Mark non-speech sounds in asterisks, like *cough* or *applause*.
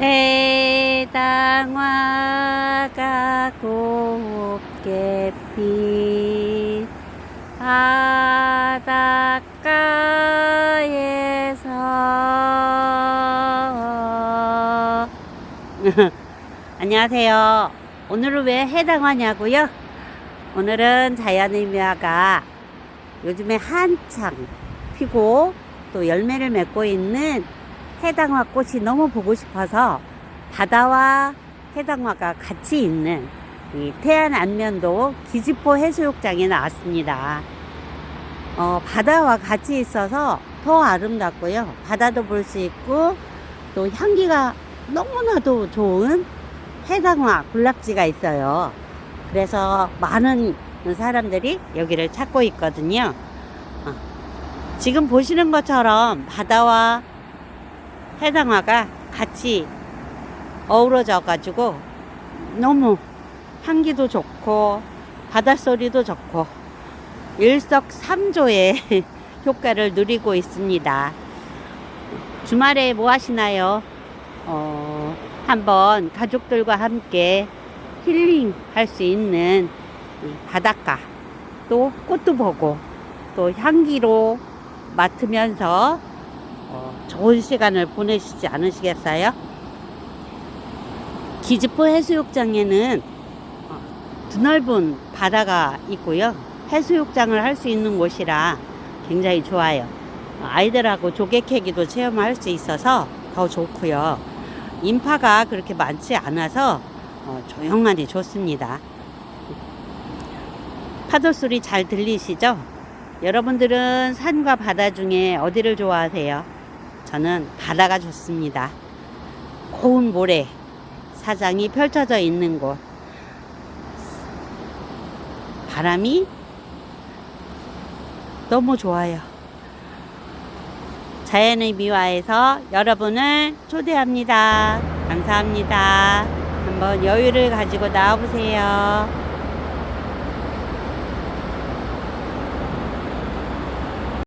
해당화가 곱게 핀 바닷가에서 *laughs* 안녕하세요. 오늘은 왜 해당화냐고요? 오늘은 자연의 묘화가 요즘에 한창 피고 또 열매를 맺고 있는 해당화 꽃이 너무 보고 싶어서 바다와 해당화가 같이 있는 이 태안 안면도 기지포 해수욕장에 나왔습니다. 어, 바다와 같이 있어서 더 아름답고요. 바다도 볼 수 있고 또 향기가 너무나도 좋은 해당화 군락지가 있어요. 그래서 많은 사람들이 여기를 찾고 있거든요. 어, 지금 보시는 것처럼 바다와 해당화가 같이 어우러져 가지고 너무 향기도 좋고 바닷소리도 좋고 일석삼조의 *laughs* 효과를 누리고 있습니다. 주말에 뭐 하시나요? 어, 한번 가족들과 함께 힐링 할 수 있는 이 바닷가 또 꽃도 보고 또 향기로 맡으면서 어, 좋은 시간을 보내시지 않으시겠어요? 기지포 해수욕장에는 어, 드넓은 바다가 있고요. 해수욕장을 할 수 있는 곳이라 굉장히 좋아요. 어, 아이들하고 조개 캐기도 체험할 수 있어서 더 좋고요. 인파가 그렇게 많지 않아서 어, 조용하니 좋습니다. 파도 소리 잘 들리시죠? 여러분들은 산과 바다 중에 어디를 좋아하세요? 저는 바다가 좋습니다. 고운 모래, 사장이 펼쳐져 있는 곳. 바람이 너무 좋아요. 자연의 미화에서 여러분을 초대합니다. 감사합니다. 한번 여유를 가지고 나와보세요.